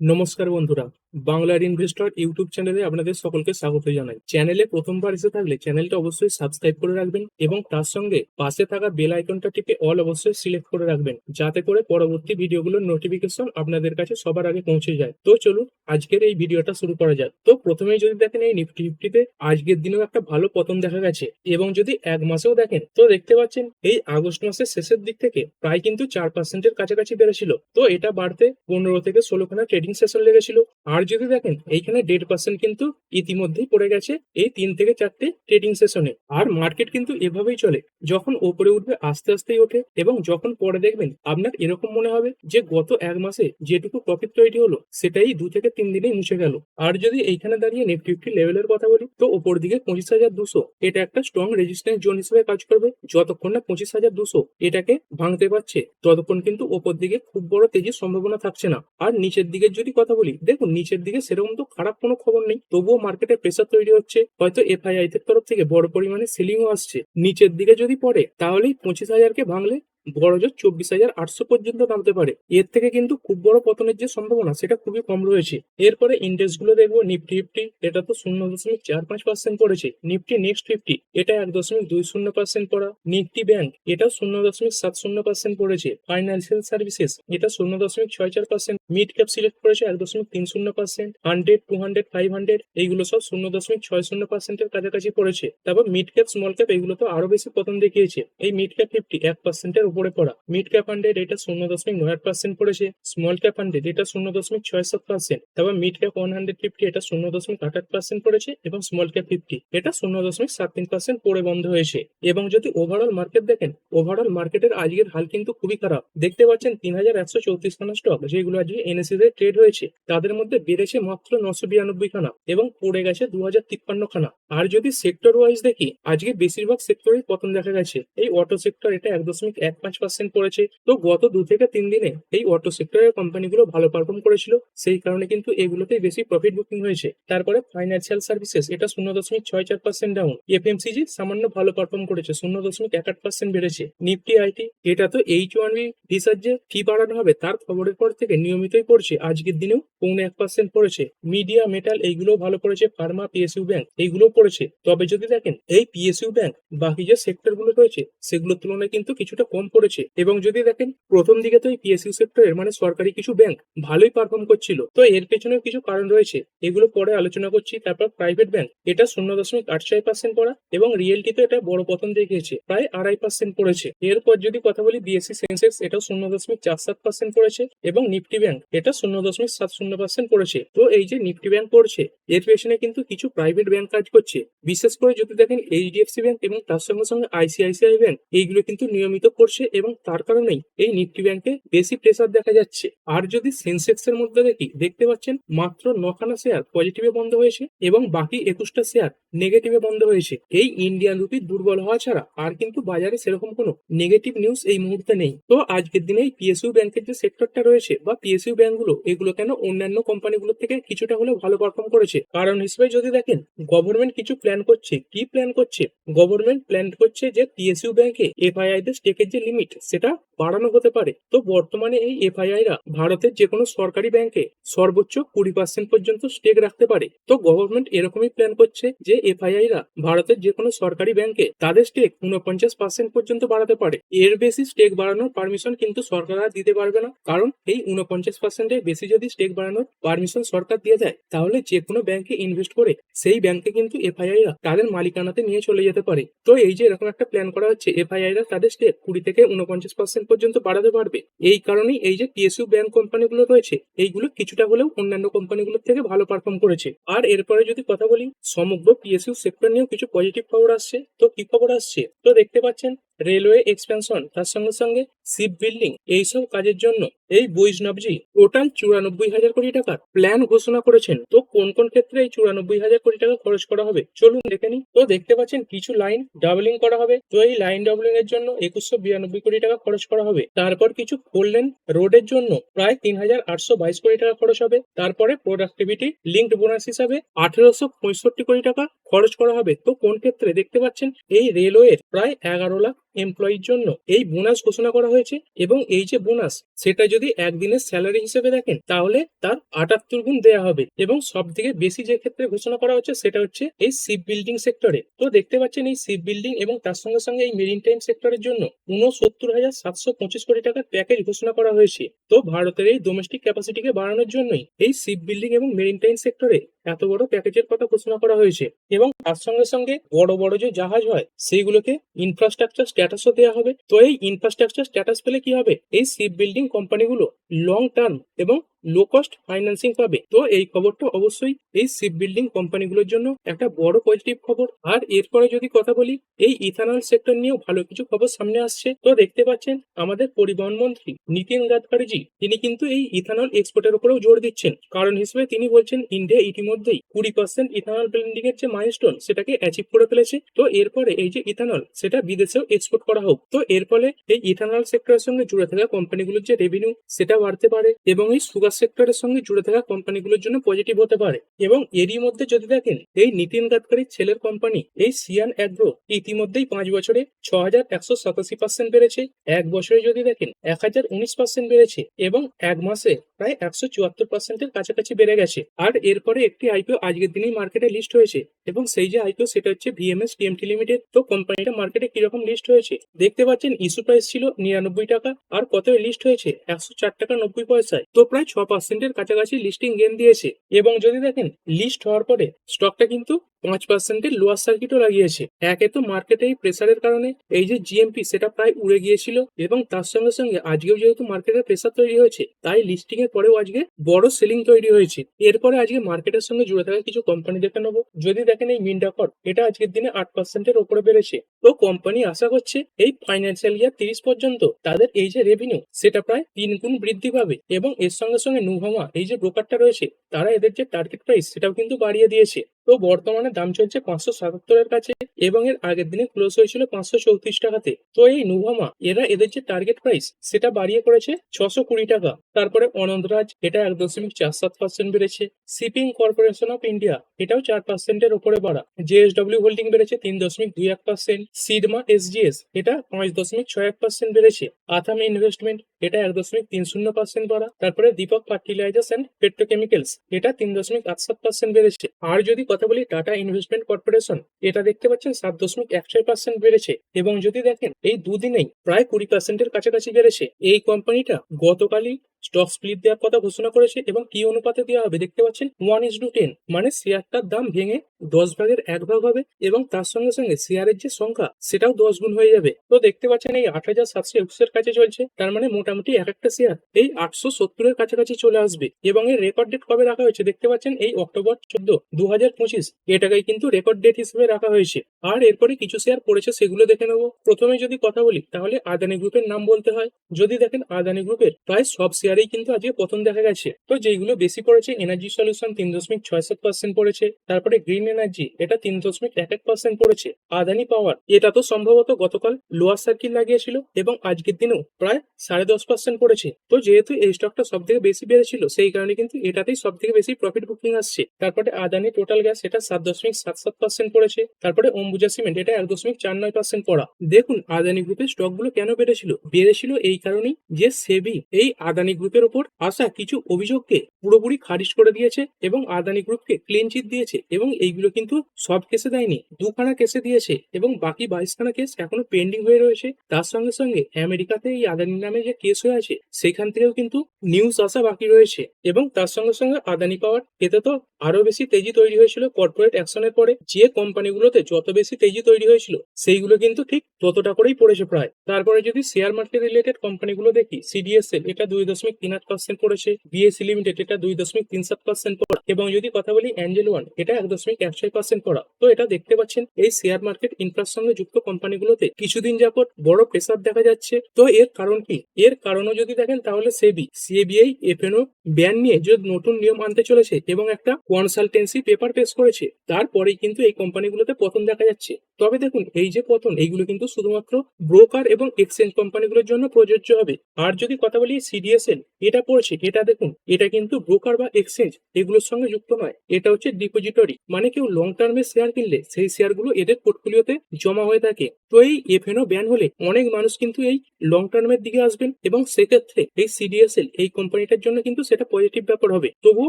নমস্কার বন্ধুরা, বাংলার ইনভেস্টর ইউটিউব চ্যানেলে আপনাদের সকলকে স্বাগত জানাই। চ্যানেলে প্রথমবার এসে থাকলে চ্যানেলটা অবশ্যই সাবস্ক্রাইব করে রাখবেন এবং তার সঙ্গে পাশে থাকা বেল আইকনটা টিপে অল অবশ্যই সিলেক্ট করে রাখবেন, যাতে করে পরবর্তী ভিডিওগুলোর নোটিফিকেশন আপনাদের কাছে সবার আগে পৌঁছে যায়। তো চলুন, আজকের এই ভিডিওটা শুরু করা যাক। তো প্রথমেই যদি দেখেন এই নিফটি ফিফটিতে আজকের দিনেও একটা ভালো পতন দেখা গেছে এবং যদি এক মাসেও দেখেন, তো দেখতে পাচ্ছেন এই আগস্ট মাসের শেষের দিক থেকে প্রায় কিন্তু চার পার্সেন্টের কাছাকাছি বেড়েছিল। তো এটা বাড়তে পনেরো থেকে ষোলোখানা ট্রেডিং সেশন লেগেছিল। আর যদি দেখেন, এইখানে দেড় পার্সেন্ট কিন্তু ইতিমধ্যেই পড়ে গেছে এই তিন থেকে চারটে ট্রেডিং সেশনে আর মার্কেট কিন্তু এভাবেই চলে, যখন ওপরে উঠবে আস্তে আস্তেই ওঠে এবং যখন পরে দেখবেন আপনার এরকম মনে হবে যে গত এক মাসে যেটুকু প্রফিট তৈরি হলো, সেটাই দু থেকে তিন দিনে মুছে গেল। আর যদি এইখানে দাঁড়িয়ে নিফটি ফিফটি লেভেলের কথা বলি, তো ওপর দিকে পঁচিশ হাজার দুশো, এটা একটা স্ট্রং রেজিস্ট্যান্স জোন হিসেবে কাজ করবে। যতক্ষণ না পঁচিশ হাজার দুশো এটাকে ভাঙতে পারছে, ততক্ষণ কিন্তু ওপর দিকে খুব বড় তেজির সম্ভাবনা থাকছে না। আর নিচের দিকে যদি কথা বলি, দেখুন, নিচের দিকে সেরকম তো খারাপ কোনো খবর নেই। তবুও মার্কেটে প্রেসার তৈরি হচ্ছে। হয়তো এফআইআই এর তরফ থেকে বড় পরিমাণে সেলিংও আসছে। নিচের দিকে যদি পড়ে, তাহলেই পঁচিশ হাজারকে ভাঙলে বড় জোর চব্বিশ হাজার আটশো পর্যন্ত নামতে পারে। এর থেকে কিন্তু খুব বড় পতনের যে সম্ভাবনা, সেটা খুবই কম রয়েছে। এরপরে ইন্ডেক্সগুলো দেখব নিফটি ফিফটি এটা তো শূন্য দশমিক চার পাঁচ পার্সেন্ট পড়েছে। নিফটি নেক্সট ফিফটি এটা এক দশমিক দুই শূন্য পার্সেন্ট পড়া। নিফটি ব্যাংক এটা শূন্য দশমিক সাত শূন্য পার্সেন্ট পড়েছে। ফাইন্যান্সিয়াল সার্ভিসেস এটা শূন্য দশমিক ছয় চার পার্সেন্ট মিড ক্যাপ সিলেক্ট করেছে এক দশমিক তিন শূন্য percent hundred two hundred five hundred এইগুলো সব শূন্য দশমিক ছয় শূন্য পার্সেন্টের কাছাকাছি পড়েছে। তারপর মিড ক্যাপ স্মল ক্যাপ এগুলো তো আরও বেশি পতন দেখিয়েছে। এই মিড ক্যাপ ফিফটি এক পার্সেন্টের উপরে পড়া। মিড ক্যাপ হান্ড্রেড এটা শূন্য দশমিক নয় আট পার্সেন্ট পড়েছে স্মল ক্যাপ হান্ড্রেড এটা শূন্য দশমিক ছয় সাত পার্সেন্ট তারপর mid cap one hundred fifty এটা শূন্য দশমিক আট আট পার্সেন্ট পড়েছে, এবং স্মল ক্যাপ ফিফটি এটা শূন্য দশমিক সাত তিন পার্সেন্ট পড়ে বন্ধ হয়েছে। এবং যদি ওভারঅল মার্কেট দেখেন ওভারঅল মার্কেটের আজকের হাল কিন্তু খুবই খারাপ। দেখতে পাচ্ছেন তিন হাজার একশো চৌত্রিশ খানা স্টক যেগুলো আজকে এনএসসি তে ট্রেড হয়েছে, তাদের মধ্যে বেড়েছে মাত্র নশো বিরানব্বই খানা এবং পড়ে গেছে দু হাজার তিপ্পান্ন খানা। আর যদি সেক্টর ওয়াইজ দেখি, আজকে বেশিরভাগ সেক্টরেই পতন দেখা গেছে। এই অটো সেক্টর এটা এক দশমিক এক পাঁচ পার্সেন্ট পড়েছে। তো গত দু থেকে তিন দিনে এই অটো সেক্টরের কোম্পানিগুলো ভালো পারফর্ম করেছিল। সেই কারণে কিন্তু এগুলোতেই বেশি প্রফিট বুকিং হয়েছে। তারপরে ফাইন্যান্সিয়াল সার্ভিসেস এটা শূন্য দশমিক ছয় চার পার্সেন্ট ডাউন এফএমসিজি সামান্য ভালো পারফর্ম করেছে, শূন্য দশমিক এক আট পার্সেন্ট বেড়েছে নিফটি আইটি এটা তো এইচ ওয়ান বি ভিসার যে ফি বাড়ানো হবে, তার খবরের পর থেকে নিয়মিতই পড়ছে। আজকের দিনেও পৌনে এক পার্সেন্ট পড়েছে। মিডিয়া, মেটাল এইগুলো ভালো পড়েছে ফার্মা পিএসইউ ব্যাংক এইগুলো পড়েছে। তবে যদি দেখেন, এই পিএসইউ ব্যাংক বাকি যে সেক্টরগুলো রয়েছে, সেগুলোর তুলনায় কিন্তু কিছুটা কম পড়েছে। এবং যদি দেখেন, প্রথম দিকে তো এই পিএসইউ সেক্টরের মানে সরকারি কিছু ব্যাংক ভালোই পারফর্ম করছিল। তো এর পেছনেও কিছু কারণ রয়েছে। এগুলো পরে আলোচনা করছি। তারপর প্রাইভেট ব্যাংক এটা শূন্য দশমিক আট ছয় পার্সেন্ট পড়া এবং রিয়েলটিতে এটা বড় পতন দেখিয়েছে, প্রায় আড়াই পার্সেন্ট পড়েছে। এরপর যদি কথা বলি বিএসসি সেন্সেক্স এটা শূন্য দশমিক চার সাত পার্সেন্ট পড়েছে এবং নিফটি ব্যাংক এটা শূন্য দশমিক সাত শূন্য পার্সেন্ট পড়েছে। তো এই যে নিফটি ব্যাংক পড়ছে এর পেছনে কিন্তু কিছু প্রাইভেট ব্যাংক কাজ করছে। বিশেষ করে যদি দেখেন এইচডিএফসি ব্যাংক এবং তার সঙ্গে সঙ্গে আইসিআইসিআই ব্যাংক, এইগুলো কিন্তু নিয়মিত করছে এবং তার কারণেই এই নিফটি ব্যাংকে বেশি প্রেসার দেখা যাচ্ছে। আর যদি সেন্সেক্স এর মধ্যে দেখি, দেখতে পাচ্ছেন মাত্র নখানা শেয়ার পজিটিভে বন্ধ হয়েছে এবং বাকি একুশটা শেয়ার নেগেটিভে বন্ধ হয়েছে। এই ইন্ডিয়ান রুপি দুর্বল হওয়া ছাড়া আর কিন্তু বাজারে সেরকম কোনো নেগেটিভ নিউজ এই মুহূর্তে নেই। তো আজকের দিনে এই পিএসইউ ব্যাংকের যে সেক্টরটা রয়েছে বা পিএসইউ ব্যাংকগুলো এগুলো কেন অন্যান্য কোম্পানিগুলোর থেকে কিছুটা হলেও ভালো পারফর্ম করেছে? কারণ হিসেবে যদি দেখেন গভর্নমেন্ট কিছু প্ল্যান করছে। কি প্ল্যান করছে? গভর্নমেন্ট প্ল্যান করছে যে পিএসইউ ব্যাংকে এফআইআই দের স্টেকের যে লিমিট সেটা বাড়ানো হতে পারে। তো বর্তমানে এই এফআইআই রা ভারতের যে কোনো সরকারি ব্যাংকে সর্বোচ্চ কুড়ি পার্সেন্ট পর্যন্ত স্টেক রাখতে পারে। তো গভর্নমেন্ট এরকমই প্ল্যান করছে যে এফআইআই রা ভারতের যে কোনো সরকারি ব্যাংকে তাদের স্টেক উনপঞ্চাশ পার্সেন্ট পর্যন্ত বাড়াতে পারে। এর বেশি স্টেক বাড়ানোর পারমিশন কিন্তু সরকার আর দিতে পারবে না। কারণ এই উনপঞ্চাশ পার্সেন্টের বেশি যদি স্টেক বাড়ানোর পারমিশন সরকার দিয়ে দেয়, তাহলে যে কোনো ব্যাংকে ইনভেস্ট করে সেই ব্যাংকে কিন্তু এফআইআই রা তাদের মালিকানাতে নিয়ে চলে যেতে পারে। তো এই যে এরকম একটা প্ল্যান করা হচ্ছে এফআইআই রা তাদের স্টেক কুড়ি থেকে উনপঞ্চাশ পার্সেন্ট পর্যন্ত বাড়াতে পারবে। এই কারণেই এই যে পিএসইউ ব্যাংক কোম্পানিগুলো রয়েছে, এইগুলো কিছুটা হলেও অন্যান্য কোম্পানিগুলোর থেকে ভালো পারফর্ম করেছে। আর এরপরে যদি কথা বলি, সমগ্র পিএসইউ সেক্টর নিয়েও কিছু পজিটিভ খবর আসছে। তো কি খবর আসছে? তো দেখতে পাচ্ছেন রেলওয়ে এক্সপেনশন তার সঙ্গে সঙ্গে শিপ বিল্ডিং এইসব কাজের জন্য এই বৈষ্ণবজি টোটাল চুরানব্বই হাজার কোটি টাকার প্ল্যান ঘোষণা করেছেন। তো কোন কোন ক্ষেত্রে এই চুরানব্বই হাজার কোটি টাকা খরচ করা হবে? চলুন দেখে নিই। তো দেখতে পাচ্ছেন কিছু লাইন ডাবলিং করা হবে। তো এই লাইন ডাবলিং এর জন্য একুশশো বিরানব্বই কোটি টাকা খরচ করা হবে। তারপর কিছু ফোর লেন রোডের জন্য প্রায় তিন হাজার আটশো বাইশ কোটি টাকা খরচ হবে। তারপরে প্রোডাক্টিভিটি লিঙ্কড বোনাস হিসাবে আঠেরোশো পঁয়ষট্টি কোটি টাকা খরচ করা হবে। তো কোন ক্ষেত্রে দেখতে পাচ্ছেন এই রেলওয়ের প্রায় এগারো লাখ এমপ্লয়ির জন্য এই বোনাস ঘোষণা করা হয়েছে এবং এই যে বোনাস সেটা যদি একদিনের স্যালারি হিসেবে দেখেন, তাহলে তার আটাত্তর গুণ দেওয়া হবে এবং সব থেকে বেশি যে ক্ষেত্রে ঘোষণা করা হচ্ছে, সেটা হচ্ছে এই শিপ বিল্ডিং সেক্টরে তো দেখতে পাচ্ছেন এই শিপ বিল্ডিং এবং তার সঙ্গে সঙ্গে এই মেরিন টাইম সেক্টরের জন্য উনসত্তর হাজার সাতশো পঁচিশ কোটি টাকার প্যাকেজ ঘোষণা করা হয়েছে। তো ভারতের এই ডোমেস্টিক ক্যাপাসিটিকে বাড়ানোর জন্যই এই শিপ বিল্ডিং এবং মেরিন টাইম সেক্টরে এত বড় প্যাকেজের কথা ঘোষণা করা হয়েছে এবং তার সঙ্গে সঙ্গে বড় বড় যে জাহাজ হয়, সেইগুলোকে ইনফ্রাস্ট্রাকচার স্ট্যাটাসও দেওয়া হবে। তো এই ইনফ্রাস্ট্রাকচার স্ট্যাটাস পেলে কি হবে? এই শিপ বিল্ডিং কোম্পানিগুলো লং টার্ম এবং লো কস্ট ফাইন্যান্সিং পাবে। তো এই খবরটা অবশ্যই এই শিপ বিল্ডিং কোম্পানিগুলোর জন্য একটা বড় পজিটিভ খবর। আর এরপরে যদি কথা বলি, এই ইথানল সেক্টর নিয়েও ভালো কিছু খবর সামনে আসছে। তো দেখতে পাচ্ছেন, আমাদের পরিবহন মন্ত্রী নীতিন গাডকারিজি, তিনি কিন্তু এই ইথানল এক্সপোর্টের উপরেও জোর দিচ্ছেন। কারণ হিসেবে তিনি বলছেন ইন্ডিয়া ইতিমধ্যেই কুড়ি পার্সেন্ট ইথানল ব্লেন্ডিং এর যে মাইলস্টোন সেটাকে অ্যাচিভ করে ফেলেছে। তো এরপরে এই যে ইথানল সেটা বিদেশেও এক্সপোর্ট করা হোক। তো এর ফলে এই ইথানল সেক্টরের সঙ্গে জুড়ে থাকা কোম্পানিগুলোর যে রেভিনিউ সেটা বাড়তে পারে এবং এই সুগার সেক্টরের সঙ্গে জুড়ে থাকা কোম্পানিগুলোর জন্য পজিটিভ হতে পারে। এবং এরই মধ্যে যদি দেখেন, এই নীতিন গাডকারির ছেলের কোম্পানি এই সিয়ান অ্যাগ্রো ইতিমধ্যেই পাঁচ বছরে ছ হাজার একশো সাতাশি পার্সেন্ট বেড়েছে। এক বছরে যদি দেখেন, এক হাজার উনিশ পার্সেন্ট বেড়েছে এবং এক মাসে প্রায় একশো চুয়াত্তর পার্সেন্টের কাছাকাছি বেড়ে গেছে। আর এরপরে একটি আইপিও আজকের দিনেই মার্কেটে লিস্ট হয়েছে এবং সেই যে আইপিও সেটা হচ্ছে ভিএমএস টিএমটি লিমিটেড তো কোম্পানিটা মার্কেটে কীরকম লিস্ট হয়েছে? দেখতে পাচ্ছেন ইস্যু প্রাইস ছিল নিরানব্বই টাকা, আর কত লিস্ট হয়েছে? একশো চার টাকা নব্বই পয়সায়। তো প্রায় ছ পার্সেন্টের কাছাকাছি লিস্টিং গেন দিয়েছে। এবং যদি দেখেন লিস্ট হওয়ার পরে স্টকটা কিন্তু পাঁচ পার্সেন্টের লোয়ার সার্কিটও লাগিয়েছে। একে তো মার্কেটে এই প্রেসারের কারণে এই যে জিএমপি সেটা প্রায় উড়ে গিয়েছিল এবং তার সঙ্গে সঙ্গে আজকেও যেহেতু মার্কেটে প্রেসার তৈরি হয়েছে, তাই লিস্টিং এর পরেও আজকে বড় সেলিং তৈরি হয়েছে। এরপরে আজকে মার্কেটের সঙ্গে জুড়ে থাকা কিছু কোম্পানি দেখে নেব। যদি দেখেন এই মিন্ডাকর এটা আজকের দিনে আট পার্সেন্টের ওপরে বেড়েছে। তো কোম্পানি আশা করছে এই ফাইন্যান্সিয়াল ইয়ার তিরিশ পর্যন্ত তাদের এই যে রেভিনিউ সেটা প্রায় তিন গুণ বৃদ্ধি পাবে এবং এর সঙ্গে সঙ্গে নুভামা এই যে ব্রোকারটা রয়েছে, তারা এদের যে টার্গেট প্রাইস সেটাও কিন্তু বাড়িয়ে দিয়েছে। তো বর্তমানে দাম চলছে পাঁচশো সাতাত্তরের কাছে এবং এর আগের দিনে ক্লোজ হয়েছিল পাঁচশো চৌত্রিশ টাকাতে। তো এই নুভামা এরা এদের যে টার্গেট প্রাইস সেটা বাড়িয়ে করেছে ছশো কুড়ি টাকা। তারপরে অনন্তরাজ, এটা এক দশমিক চার সাত পার্সেন্ট বেড়েছে। শিপিং কর্পোরেশন অফ ইন্ডিয়া এটাও চার পার্সেন্টের ওপরে বাড়া। জেএসডব্লিউ হোল্ডিং বেড়েছে তিন দশমিক দুই এক পার্সেন্ট সিডমা এসজিএস এটা পাঁচ দশমিক ছয় এক পার্সেন্ট বেড়েছে। আথামি ইনভেস্টমেন্ট এটা এক দশমিক তিন শূন্য পার্সেন্ট বাড়া তারপরে দীপক ফার্টিলাইজার্স অ্যান্ড পেট্রোকেমিক্যালস এটা তিন দশমিক আট সাত পার্সেন্ট বেড়েছে। আর যদি কথা বলি টাটা ইনভেস্টমেন্ট কর্পোরেশন এটা দেখতে পাচ্ছেন সাত দশমিক এক ছয় পার্সেন্ট বেড়েছে। এবং যদি দেখেন, এই দুদিনেই প্রায় কুড়ি পার্সেন্টের কাছাকাছি বেড়েছে। এই কোম্পানিটা গতকালই স্টক স্প্লিট দেওয়ার কথা ঘোষণা করেছে এবং কি অনুপাতে দেওয়া হবে দেখতে পাচ্ছেন? ওয়ান ইস টু টেন মানে শেয়ারটার দাম ভেঙে দশ ভাগের এক ভাগ হবে এবং তার সঙ্গে সঙ্গে শেয়ারের যে সংখ্যা, সেটাও দশ গুণ হয়ে যাবে। তো দেখতে পাচ্ছেন এই আট হাজার সাতশো একুশের কাছে চলছে, তার মানে মোটামুটি এক একটা শেয়ার এই আটশো সত্তরের কাছাকাছি চলে আসবে এবং এর রেকর্ড ডেট কবে রাখা হয়েছে দেখতে পাচ্ছেন? এই অক্টোবর চোদ্দ দু হাজার পঁচিশ এটাকেই কিন্তু রেকর্ড ডেট হিসেবে রাখা হয়েছে। আর এরপরে কিছু শেয়ার পড়েছে, সেগুলো দেখে নেব। প্রথমে যদি কথা বলি, তাহলে আদানি গ্রুপের নাম বলতে হয়। যদি দেখেন আদানি গ্রুপের প্রায় সব শেয়ারেই কিন্তু আজকে প্রথম দেখা গেছে। তো যেগুলো বেশি পড়েছে এনার্জি সলিউশন তিন দশমিক ছয় সাত পার্সেন্ট পড়েছে, তারপরে গ্রিন এনার্জি এটা তিন দশমিক এক এক পার্সেন্ট পড়েছে, আদানি পাওয়ার এটা তো সম্ভবত গতকাল লোয়ার সার্কিট লাগিয়েছিল এবং আজকের দিনেও প্রায় সাড়ে দশ পার্সেন্ট পড়েছে। তো যেহেতু এই স্টকটা সব থেকে বেশি বেড়েছিল, সেই কারণে কিন্তু এটাতেই সব থেকে বেশি প্রফিট বুকিং আসছে। তারপরে আদানি টোটাল গ্যাস এটা সাত দশমিক সাত সাত পার্সেন্ট পড়েছে, তারপরে অম্বুজা সিমেন্ট এটা এক দশমিক চার নয় পার্সেন্ট পড়া। দেখুন, আদানি গ্রুপের স্টকগুলো কেন বেড়েছিল? বেড়েছিল এই কারণেই যে সেবি এই আদানি গ্রুপের ওপর আসা কিছু অভিযোগকে পুরোপুরি খারিজ করে দিয়েছে এবং আদানি গ্রুপকে ক্লিন চিট দিয়েছে এবং এইগুলো কিন্তু সব কেসে দেয়নি, দুখানা কেসে দিয়েছে এবং বাকি বাইশখানা কেস এখনও পেন্ডিং হয়ে রয়েছে। তার সঙ্গে সঙ্গে আমেরিকাতে এই আদানি নামে যে কেস হয়ে আছে, সেখান থেকেও কিন্তু নিউজ আসা বাকি রয়েছে এবং তার সঙ্গে সঙ্গে আদানি পাওয়ার এতে তো আরও বেশি তেজি তৈরি হয়েছিল কর্পোরেট অ্যাকশনের পরে। যে কোম্পানিগুলোতে যত বেশি তেজি তৈরি হয়েছিল, সেইগুলো কিন্তু ঠিক ততটা করেই পড়েছে প্রায়। তারপরে যদি শেয়ার মার্কেট রিলেটেড কোম্পানিগুলো দেখি সিডিএসএল এটা দুই দশমিক তিন আট পার্সেন্ট পড়েছে বিএসসি লিমিটেড এটা দুই দশমিক তিন সাত পার্সেন্ট পড়া এবং যদি কথা বলি অ্যাঞ্জেল ওয়ান এটা এক দশমিক এক ছয় পার্সেন্ট পড়া তো এটা দেখতে পাচ্ছেন, এই শেয়ার মার্কেট ইনফ্রার সঙ্গে যুক্ত কোম্পানিগুলোতে কিছুদিন যাবত বড় প্রেসার দেখা যাচ্ছে। তো এর কারণ কি? এর কারণও যদি দেখেন, তাহলে সেবি সিএবিআই এফএনও ব্যান নিয়ে যে নতুন নিয়ম আনতে চলেছে, এবং একটা কনসালটেন্সি পেপার পেশ করেছে। তারপরেই কিন্তু এই কোম্পানিগুলোতে পতন দেখা যাচ্ছে। তবে দেখুন, এই যে পতন, এইগুলো কিন্তু শুধুমাত্র ব্রোকার এবং এক্সচেঞ্জ কোম্পানিগুলোর জন্য প্রযোজ্য হবে। আর যদি কথা বলি সিডিএসএল এটা পড়ছে, এটা দেখুন, এটা কিন্তু ব্রোকার বা এক্সচেঞ্জ এগুলোর সঙ্গে যুক্ত নয়। এটা হচ্ছে ডিপোজিটরি মানে কেউ লং টার্মে শেয়ার কিনলে সেই শেয়ারগুলো এদের পোর্টফোলিওতে জমা হয়ে থাকে। তো এই এফএনও ব্যান হলে অনেক মানুষ কিন্তু এই লং টার্মের দিকে আসবেন এবং সেক্ষেত্রে এই সিডিএসএল এই কোম্পানিটার জন্য কিন্তু সেটা পজিটিভ ব্যাপার হবে। তবুও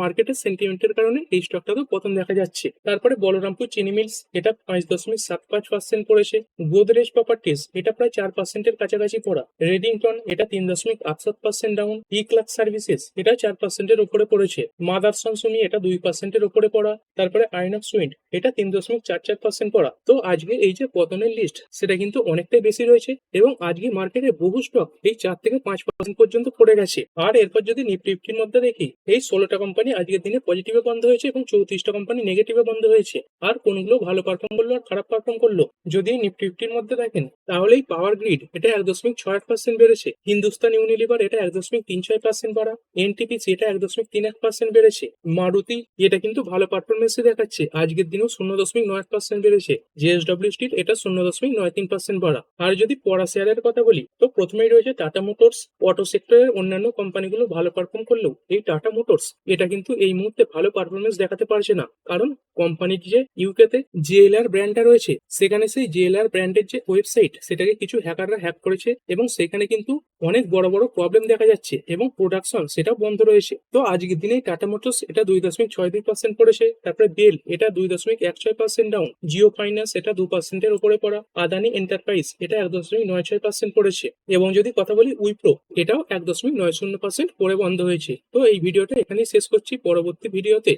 মার্কেটের সেন্টিমেন্টের কারণে এই স্টকটাতেও পতন দেখা যাচ্ছে। তারপরে বলরামপুর চিনি মিলস, এটা পাঁচ দশমিক সাত পাঁচ পার্সেন্ট পড়েছে। গোদরেজ প্রপার্টিজ এটা প্রায় চার পার্সেন্টের কাছাকাছি পড়া। রেডিংটন, এটা তিন দশমিক আট সাত percent down eClerx services এটা চার পার্সেন্টের উপরে পড়েছে। মাদারসন সুমি এটা দুই পার্সেন্টের উপরে পড়া। তারপরে আইনক্স উইন্ড এটা তিন দশমিক চার চার পার্সেন্ট পড়া। তো আজকে এই যে পতনের লিস্ট সেটা কিন্তু অনেকটাই বেশি রয়েছে এবং আজকে মার্কেটে বহু স্টক এই চার থেকে পাঁচ পার্সেন্ট পর্যন্ত পড়ে গেছে। আর এরপর যদি নিফটি ফিফটির মধ্যে দেখি, এই ষোলোটা কোম্পানি আজকের দিনে পজিটিভে বন্ধ হয়েছে এবং চৌত্রিশটা কোম্পানি নেগেটিভে বন্ধ হয়েছে। আর কোনগুলো ভালো পারফর্ম করল আর খারাপ পারফর্ম করল, যদি নিফটি ফিফটির মধ্যে দেখেন তাহলেই পাওয়ার গ্রিড এটা এক দশমিক ছয় আট পার্সেন্ট বেড়েছে। হিন্দুস্তান ইউনিলিভার এটা এক দশমিক তিন ছয় পার্সেন্ট বাড়া। এনটিপিসি এটা এক দশমিক তিন এক পার্সেন্ট বেড়েছে। মারুতি এটা কিন্তু ভালো পারফরমেন্সই দেখাচ্ছে। আজকের দিনেও শূন্য দশমিক নয় পার্সেন্ট বেড়েছে। জেএসডব্লিউ স্টিল এটা শূন্য দশমিক নয় তিন পার্সেন্ট বাড়া। আর যদি পড়া শেয়ারের কথা বলি, তো প্রথমেই রয়েছে টাটা মোটরস অটো সেক্টরের অন্যান্য কোম্পানিগুলো ভালো পারফর্ম করলেও এই টাটা মোটরস এটা কিন্তু এই মুহূর্তে ভালো পারফরমেন্স দেখাতে পারছে না। কারণ কোম্পানিটি যে ইউকেতে জেএলআর ব্র্যান্ডটা রয়েছে, সেখানে সেই জেএলআর ব্র্যান্ডের যে ওয়েবসাইট সেটাকে কিছু হ্যাকাররা হ্যাক করেছে এবং সেখানে কিন্তু অনেক বড় বড় প্রবলেম দেখা যাচ্ছে এবং প্রোডাকশন সেটা বন্ধ রয়েছে। তো আজকের দিনে টাটা মোটরস এটা দুই দশমিক ছয় দুই পার্সেন্ট পড়েছে তারপরে বেল এটা দুই দশমিক এক ছয় পার্সেন্ট ডাউন জিও ফাইন্যান্স এটা দু পার্সেন্টের উপরে পড়া আদানি এন্টারপ্রাইজ এটা এক দশমিক নয় ছয় পার্সেন্ট পড়েছে এবং যদি কথা বলি উইপ্রো এটাও এক দশমিক নয় শূন্য পার্সেন্ট পরে বন্ধ হয়েছে। তো এই ভিডিওটা এখানেই শেষ করছি। পরবর্তী ভিডিওতে